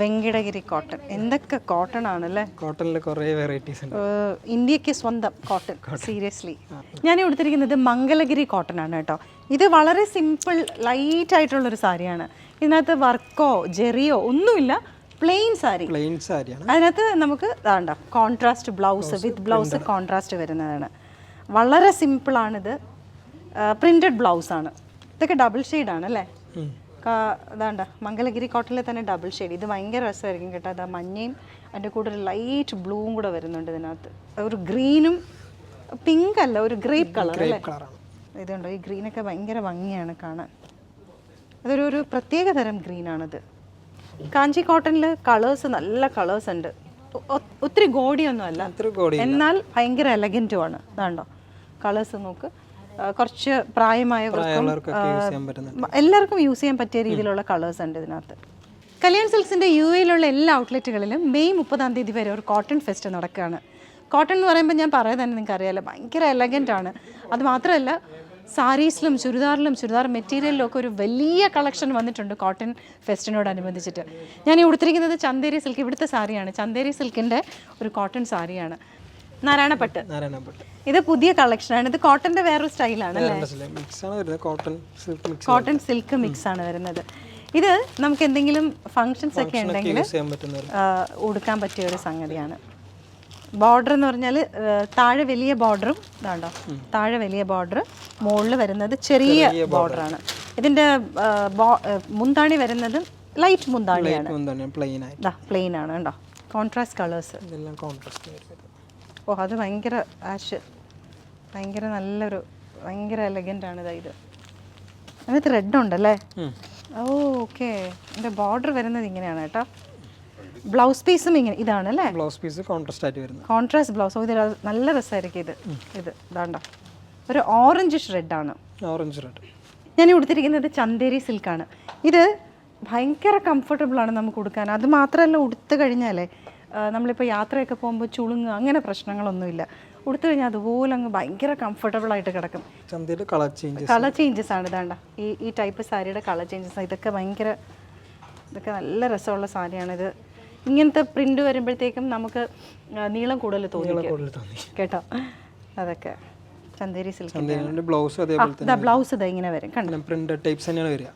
വെങ്കിടഗിരി cotton. എന്തൊക്കെ cotton ആണല്ലേ? കോട്ടണിൽ കുറേ വെറൈറ്റീസ് ഉണ്ട്. ഇന്ത്യയ്ക്ക് സ്വന്തം കോട്ടൺ സീരിയസ്ലി ഞാൻ കൊടുത്തിരിക്കുന്നത് മംഗലഗിരി കോട്ടൺ ആണ് കേട്ടോ. ഇത് വളരെ സിമ്പിൾ ലൈറ്റ് ആയിട്ടുള്ള ഒരു സാരിയാണ്. ഇതിനകത്ത് വർക്കോ ജെറിയോ ഒന്നുമില്ല പ്ലെയിൻ സാരി. പ്ലെയിൻ സാരിയാണ്. അതിനകത്ത് നമുക്ക് വേണ്ട contrast blouse with blouse contrast വരുന്നതാണ്. വളരെ സിമ്പിളാണിത് ബ്ലൗസ് ആണ്. ഇതൊക്കെ ഡബിൾ ഷെയ്ഡാണ് അല്ലേ അതാണ്ട മംഗലഗിരി കോട്ടണിൽ തന്നെ ഡബിൾ ഷെയ്ഡ് ഇത് ഭയങ്കര രസമായിരിക്കും കേട്ടോ. അതാ മഞ്ഞയും അതിന്റെ കൂടെ ഒരു ലൈറ്റ് ബ്ലൂവും കൂടെ വരുന്നുണ്ട് ഇതിനകത്ത്. ഒരു ഗ്രീനും പിങ്ക് അല്ല ഒരു ഗ്രേപ്പ് കളർ അല്ലേ? ഇതുണ്ടോ ഈ ഗ്രീനൊക്കെ ഭയങ്കര ഭംഗിയാണ് കാണാൻ. അതൊരു ഒരു പ്രത്യേക തരം ഗ്രീനാണിത് കാഞ്ചി കോട്ടണിൽ കളേഴ്സ് നല്ല കളേഴ്സ് ഉണ്ട്. ഒത്തിരി ഗോഡിയൊന്നും അല്ല എന്നാൽ ഭയങ്കര എലഗന്റും ആണ്. ഇതാണ്ടോ കളേഴ്സ് നോക്ക്. കുറച്ച് പ്രായമായവർക്കും എല്ലാവർക്കും യൂസ് ചെയ്യാൻ പറ്റിയ രീതിയിലുള്ള കളേഴ്സ് ഉണ്ട് ഇതിനകത്ത്. കല്യാൺ സിൽക്സിന്റെ യു എയിലുള്ള എല്ലാ ഔട്ട്ലെറ്റുകളിലും മെയ് മുപ്പതാം തീയതി വരെ ഒരു കോട്ടൺ ഫെസ്റ്റ് നടക്കുകയാണ്. കോട്ടൺ എന്ന് പറയുമ്പോൾ ഞാൻ പറയാൻ തന്നെ നിങ്ങൾക്ക് അറിയാമല്ലോ ഭയങ്കര എലഗന്റ് ആണ്. അത് മാത്രമല്ല സാരീസിലും ചുരിദാറിലും ചുരിദാർ മെറ്റീരിയലിലും ഒക്കെ ഒരു വലിയ കളക്ഷൻ വന്നിട്ടുണ്ട് കോട്ടൺ ഫെസ്റ്റിനോടനുബന്ധിച്ചിട്ട് ഞാൻ ഈ ഉടുത്തിരിക്കുന്നത് ചന്തേരി സിൽക്ക് ഇവിടുത്തെ സാരിയാണ്. ചന്തേരി സിൽക്കിന്റെ ഒരു കോട്ടൺ സാരിയാണ്. നാരായണപ്പട്ട് നാരായണപ്പെട്ട് ഇത് പുതിയ കളക്ഷൻ ആണ്. ഇത് കോട്ടന്റെ വേറൊരു സ്റ്റൈലാണ് cotton silk mix cotton silk mix ആണ്. വരുന്നത്. ഇത് നമുക്ക് എന്തെങ്കിലും ഫങ്ഷൻസ് ഒക്കെ ഉണ്ടെങ്കിൽ ഉടുക്കാൻ പറ്റിയ ഒരു സംഗതിയാണ്. ബോർഡർ എന്ന് പറഞ്ഞാൽ താഴെ വലിയ ബോർഡറും ഇതാണ്ടോ? താഴെ വലിയ ബോർഡർ മുകളിൽ വരുന്നത് ചെറിയ ബോർഡറാണ് ഇതിന്റെ ഇതിന്റെ മുന്താണി വരുന്നത് ലൈറ്റ് മുന്താണിയാണ്. പ്ലെയിൻ ആണ് കണ്ടോ? കോൺട്രാസ്റ്റ് കളേഴ്സ് കോൺട്രാസ്റ്റ് ഓ അത് ഭയങ്കര ആഷ് ഭയങ്കര നല്ലൊരു ഭയങ്കര എലഗന്റ് ആണ് ഇതായത് അതിനകത്ത് റെഡ് ഉണ്ടല്ലേ. ഓ ഓക്കെ എന്റെ ബോർഡർ വരുന്നത് ഇങ്ങനെയാണ് കേട്ടോ. ബ്ലൗസ് പീസും ഇങ്ങനെ ഇതാണ് അല്ലേ? ബ്ലൗസ് പീസ് കോൺട്രാസ്റ്റ് ആയിട്ട് വരുന്നത്. കോൺട്രാസ്റ്റ് ബ്ലൗസ് ഇത് നല്ല രസമായിരിക്കും ഇത്. ഇത് ഇതാണ്ടോ. ഒരു ഓറഞ്ച് ആണ്. ഓറഞ്ച് റെഡ് ഞാൻ ഉടുത്തിരിക്കുന്നത് ചന്തേരി സിൽക്കാണ് ഇത് ഭയങ്കര കംഫർട്ടബിൾ ആണ് നമുക്ക് ഉടുക്കാൻ. അത് മാത്രമല്ല ഉടുത്തു കഴിഞ്ഞാലേ നമ്മളിപ്പോൾ യാത്രയൊക്കെ പോകുമ്പോൾ ചുളുങ്ങുക അങ്ങനെ പ്രശ്നങ്ങളൊന്നുമില്ല. ഉടുത്തു കഴിഞ്ഞാൽ അതുപോലെ അങ്ങ് ഭയങ്കര കംഫർട്ടബിൾ ആയിട്ട് കിടക്കും. കളർ ചേഞ്ചസ് കളർ ചേഞ്ചസ് ആണ് ഇതാണ്ട. ഈ ഈ ടൈപ്പ് സാരിയുടെ കളർ ചേഞ്ചസ് ഇതൊക്കെ ഭയങ്കര ഇതൊക്കെ നല്ല രസമുള്ള സാരിയാണ് ഇത്. ഇങ്ങനത്തെ പ്രിന്റ് വരുമ്പോഴത്തേക്കും നമുക്ക് നീളം കൂടുതൽ തോന്നി. കേട്ടോ? അതൊക്കെ. ചന്തേരി സിൽക്ക് ബ്ലൗസ് അതേപോലെ ബ്ലൗസ് ഇതാ ഇങ്ങനെ വരും കണ്ടോ? ടൈപ്സ് തന്നെയാണ് വരിക.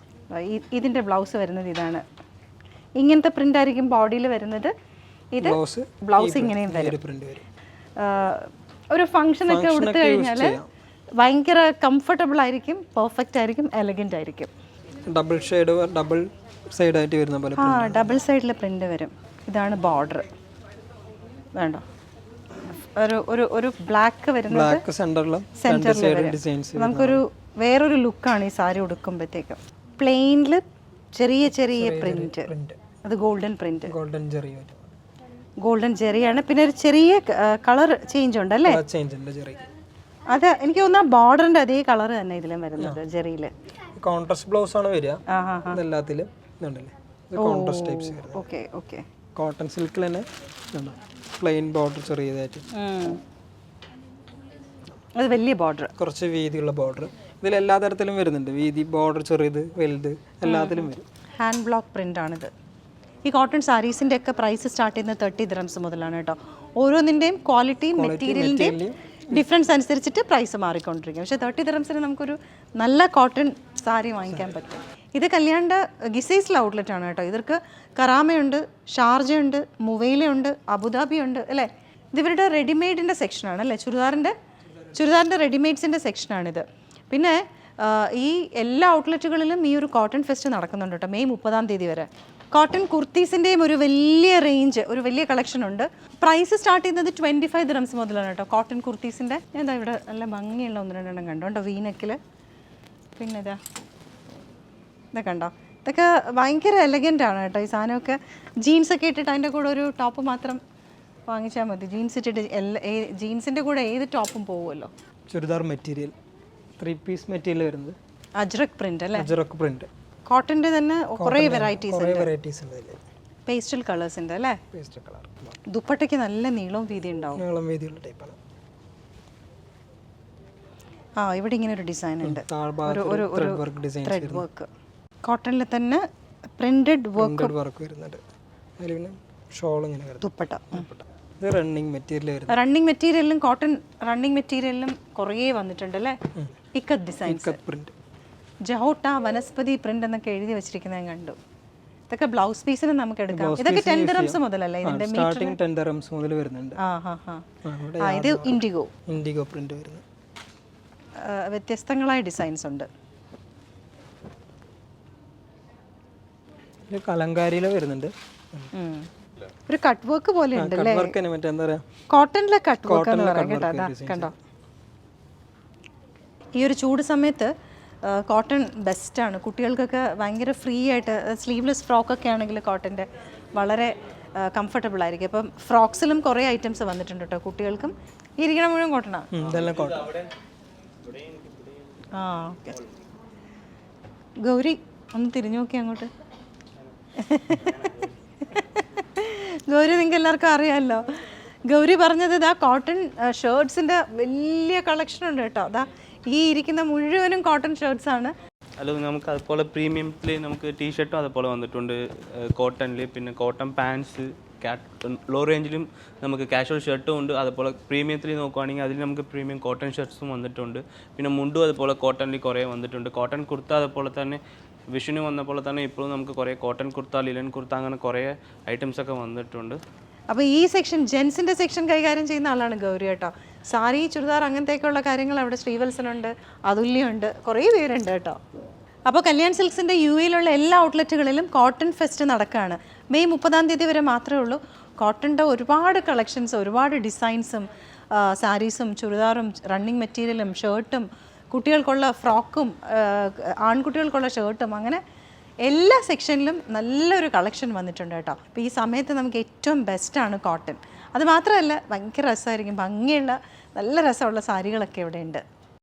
ഇതിന്റെ ബ്ലൗസ് വരുന്നത് ഇതാണ്. ഇങ്ങനത്തെ പ്രിന്റ് ആയിരിക്കും ബോഡിയിൽ വരുന്നത്. ഇത് ബ്ലൗസ് ബ്ലൗസ് ഇങ്ങനെയും തരും ഒരു ഒക്കെ ഉടുത്തു കഴിഞ്ഞാൽ ഭയങ്കര കംഫർട്ടബിൾ ആയിരിക്കും പെർഫെക്റ്റ് ആയിരിക്കും എലഗന്റ് ആയിരിക്കും. ഡബിൾ ഷെയ്ഡ് ഡബിൾ സൈഡ് ആയിട്ട് വരുന്ന പോലെ ആ ഡബിൾ സൈഡിൽ പ്രിന്റ് വരും. ഇതാണ് ബോർഡർ വേണ്ടോ. ഒരു ഒരു ഒരു ബ്ലാക്ക് വരുന്നത് ബ്ലാക്ക് സെന്ററിലും സെന്ററിൽ ഡിസൈൻസ് നമുക്കൊരു വേറൊരു ലുക്കാണ് ഈ സാരി ഉടുക്കുമ്പോഴത്തേക്കും പ്ലെയിനിൽ ചെറിയ ചെറിയ പ്രിന്റ് അത് ഗോൾഡൻ പ്രിന്റ് ഗോൾഡൻ ചെറിയ ഗോൾഡൻ ചെറിയാണ് പിന്നെ ഒരു ചെറിയ കളർ ചേഞ്ച് ഉണ്ട് അല്ലേ? ചേഞ്ച് ഉണ്ട് ചെറിയ അത് എനിക്ക് തോന്നുന്നു ബോർഡറിന്റെ അതേ കളർ തന്നെ ഇതിലും വരുന്നത് ജെറിയിൽ കോൺട്രാസ്റ്റ് ബ്ലൗസ് ആണ് വരിക. ഇതെല്ലാത്തിലും ഇത് contrast types okay okay. Cotton സിൽക്കിൽ തന്നെ പ്ലെയിൻ ബോർഡർ ചെറിയതായിട്ട്. അത് വലിയ ബോർഡർ കുറച്ച് വീതിയുള്ള ബോർഡർ ഇതിൽ എല്ലാ തരത്തിലും വരുന്നുണ്ട്. വീതി ബോർഡർ ചെറിയത് വലുത് എല്ലാത്തിലും വരും. ഹാൻഡ് ബ്ലോക്ക് പ്രിന്റ് ആണിത്. ഈ കോട്ടൺ സാരീസിന്റെ ഒക്കെ പ്രൈസ് സ്റ്റാർട്ട് ചെയ്യുന്നത് തേർട്ടി ദ്രംസ് മുതലാണ് കേട്ടോ. ഓരോന്നിന്റെയും ക്വാളിറ്റിയും മെറ്റീരിയലിന്റെയും ഡിഫറൻസ് അനുസരിച്ചിട്ട് പ്രൈസ് മാറിക്കൊണ്ടിരിക്കും. പക്ഷേ തേർട്ടി ദ്രംസിന് നമുക്കൊരു നല്ല കോട്ടൺ സാരി വാങ്ങിക്കാൻ പറ്റും. ഇത് കല്യാണ്ട് ഗിസൈസിലെ ഔട്ട്ലെറ്റ് ആണ് കേട്ടോ. ഇവർക്ക് കറാമയുണ്ട് ഷാർജയുണ്ട് മുവൈലയുണ്ട് അബുദാബി ഉണ്ട് അല്ലേ? ഇത് ഇവരുടെ റെഡിമെയ്ഡിന്റെ സെക്ഷനാണ് അല്ലേ? ചുരിദാറിന്റെ ചുരിദാറിന്റെ റെഡിമെയ്ഡ്സിന്റെ സെക്ഷനാണിത് പിന്നെ ഈ എല്ലാ ഔട്ട്ലെറ്റുകളിലും ഈ ഒരു കോട്ടൺ ഫെസ്റ്റ് നടക്കുന്നുണ്ട് കേട്ടോ മെയ് മുപ്പതാം തീയതി വരെ. കോട്ടൺ കുർത്തീസിന്റെയും ഒരു വലിയ റേഞ്ച് ഒരു വലിയ കളക്ഷൻ ഉണ്ട്. പ്രൈസ് സ്റ്റാർട്ട് ചെയ്യുന്നത് ട്വന്റി ഫൈവ് ദ്രംസ് മുതലാണ് കേട്ടോ. കോട്ടൺ കുർത്തീസിന്റെ ഞാൻ ഇതാ ഇവിടെ നല്ല ഭംഗിയുള്ള ഒന്ന് രണ്ടെണ്ണം കണ്ടോ. വീനക്കിൽ പിന്നെ ഇതാ. ഇതൊക്കെ കണ്ടോ? ഇതൊക്കെ ഭയങ്കര എലഗന്റ് ആണ് കേട്ടോ ഈ സാധനമൊക്കെ. ജീൻസ് ഒക്കെ ഇട്ടിട്ട് അതിന്റെ കൂടെ ഒരു ടോപ്പ് മാത്രം വാങ്ങിച്ചാൽ മതി. ജീൻസ് ഇട്ടിട്ട് എല്ലാ ജീൻസിന്റെ കൂടെ ഏത് ടോപ്പും പോകുമല്ലോ churidar material. Three piece material വരുന്നത്. അജ്രക് പ്രിന്റ് അല്ലേ? അജ്രക് പ്രിന്റ് കോട്ടന്റെ തന്നെ കുറേ വെറൈറ്റീസ് കുറേ വെറൈറ്റീസ് ഉണ്ട് ഇതിൽ പേസ്റ്റൽ കളേഴ്സ് ഉണ്ട് അല്ലേ? പേസ്റ്റൽ കളർ ദുപ്പട്ടയ്ക്ക് നല്ല നീളവും വീതി ഉണ്ടാവും. നീളം വീതിയുള്ള ടൈപ്പാണ് ആ ഇവിടെ ഇങ്ങനെ ഒരു ഡിസൈൻ ഉണ്ട്. ഒരു ഒരു ഒരു വർക്ക് ഡിസൈൻ ത്രെഡ് വർക്ക് കോട്ടണിൽ തന്നെ പ്രിന്റഡ് വർക്ക് വർക്ക് വരുന്നുണ്ട്. അതിൽ പിന്നെ ഷോൾ ഇങ്ങനെ വരുന്നു. ദുപ്പട്ട. ഇത് റണ്ണിംഗ് മെറ്റീരിയൽ വരുന്നത് റണ്ണിംഗ് മെറ്റീരിയലിലും കോട്ടൺ റണ്ണിംഗ് മെറ്റീരിയലിലും കുറേ വന്നിട്ടുണ്ട് അല്ലേ? ഇക്കത്ത് ഡിസൈൻസ് ഇക്കത്ത് പ്രിന്റ് ജഹോട്ട വനസ്പതി പ്രിന്റ് എന്നൊക്കെ എഴുതി വെച്ചിരിക്കുന്നത് കണ്ടു. ഇതൊക്കെ ബ്ലൗസ് പീസിന് നമുക്ക് എടുക്കാം. ഇതൊക്കെ ടെൻ ദിറംസ് മുതലല്ലേ? ഇതിന്റെ സ്റ്റാർട്ടിംഗ് ടെൻ ഡറംസ് മുതൽ വരുന്നുണ്ട്. ആ ഹാ ഹാ. ഇത് ഇൻഡിഗോ ഇൻഡിഗോ പ്രിന്റ് വരുന്നു. വ്യത്യസ്തങ്ങളായ ഡിസൈൻസ് ഉണ്ട്. കലങ്കാരിയിലെ വരുന്നുണ്ട്. ഒരു കട്ട് വർക്ക് പോലെ ഉണ്ട് കട്ട് വർക്ക് എന്ന് പറയാ? കോട്ടണിലെ കട്ട് വർക്ക് എന്ന് പറയാം കേട്ടോ. കണ്ടോ? ഈ ഒരു ചൂട് സമയത്ത് കോട്ടൺ ബെസ്റ്റാണ് കുട്ടികൾക്കൊക്കെ ഭയങ്കര ഫ്രീ ആയിട്ട് സ്ലീവ്ലെസ് ഫ്രോക്കൊക്കെ ആണെങ്കിൽ കോട്ടന്റെ വളരെ കംഫർട്ടബിൾ ആയിരിക്കും. അപ്പം ഫ്രോക്സിലും കുറേ ഐറ്റംസ് വന്നിട്ടുണ്ട് കേട്ടോ കുട്ടികൾക്കും. ഇരിക്കണ മുഴുവൻ കോട്ടണാണ് ആ? ഓക്കെ. ഗൗരി ഒന്ന് തിരിഞ്ഞു നോക്കി അങ്ങോട്ട്. ഗൗരി നിങ്ങൾക്ക് എല്ലാവർക്കും അറിയാമല്ലോ ഗൗരി പറഞ്ഞത് ഇതാ കോട്ടൺ ഷേർട്സിന്റെ വലിയ കളക്ഷൻ ഉണ്ട് കേട്ടോ അതാ ഈ ഇരിക്കുന്ന മുഴുവനും കോട്ടൺ ഷർട്ട്സ് ആണ്. അല്ല നമുക്ക് അതുപോലെ പ്രീമിയത്തിൽ നമുക്ക് ടീഷർട്ടും അതുപോലെ വന്നിട്ടുണ്ട്. കോട്ടണിൽ പിന്നെ കോട്ടൺ പാൻസ് ലോ റേഞ്ചിലും നമുക്ക് കാഷ്വൽ ഷർട്ടും ഉണ്ട്. അതുപോലെ പ്രീമിയത്തിൽ നോക്കുവാണെങ്കിൽ അതിൽ നമുക്ക് പ്രീമിയം കോട്ടൺ ഷർട്ട്സും വന്നിട്ടുണ്ട്. പിന്നെ മുണ്ടും അതുപോലെ കോട്ടണിൽ കുറേ വന്നിട്ടുണ്ട്. കോട്ടൺ കുർത്ത അതുപോലെ തന്നെ വിഷുവിന് വന്നപ്പോൾ തന്നെ ഇപ്പോഴും നമുക്ക് കുറേ കോട്ടൺ കുർത്ത ലിലൻ കുർത്ത അങ്ങനെ കുറേ ഐറ്റംസ് ഒക്കെ വന്നിട്ടുണ്ട്. അപ്പോൾ ഈ സെക്ഷൻ ജെൻസിന്റെ സെക്ഷൻ കൈകാര്യം ചെയ്യുന്ന ആളാണ് ഗൗരി കേട്ടോ. സാരി ചുരിദാർ അങ്ങനത്തെയൊക്കെയുള്ള കാര്യങ്ങൾ അവിടെ ശ്രീവത്സനുണ്ട് അതുല്യമുണ്ട് കുറേ പേരുണ്ട് കേട്ടോ. അപ്പോൾ കല്യാൺ സിൽക്സിന്റെ യു എയിലുള്ള എല്ലാ ഔട്ട്ലെറ്റുകളിലും കോട്ടൺ ഫെസ്റ്റ് നടക്കുകയാണ്. മെയ് മുപ്പതാം തീയതി വരെ മാത്രമേ ഉള്ളൂ. കോട്ടന്റെ ഒരുപാട് കളക്ഷൻസ് ഒരുപാട് ഡിസൈൻസും സാരീസും ചുരിദാറും റണ്ണിങ് മെറ്റീരിയലും ഷർട്ടും കുട്ടികൾക്കുള്ള ഫ്രോക്കും ആൺകുട്ടികൾക്കുള്ള ഷർട്ടും അങ്ങനെ എല്ലാ സെക്ഷനിലും നല്ലൊരു കളക്ഷൻ വന്നിട്ടുണ്ട് കേട്ടോ. അപ്പോൾ ഈ സമയത്ത് നമുക്ക് ഏറ്റവും ബെസ്റ്റാണ് കോട്ടൺ അത് മാത്രമല്ല ഭയങ്കര രസമായിരിക്കും. ഭംഗിയുള്ള നല്ല രസമുള്ള സാരികളൊക്കെ ഇവിടെ ഉണ്ട്.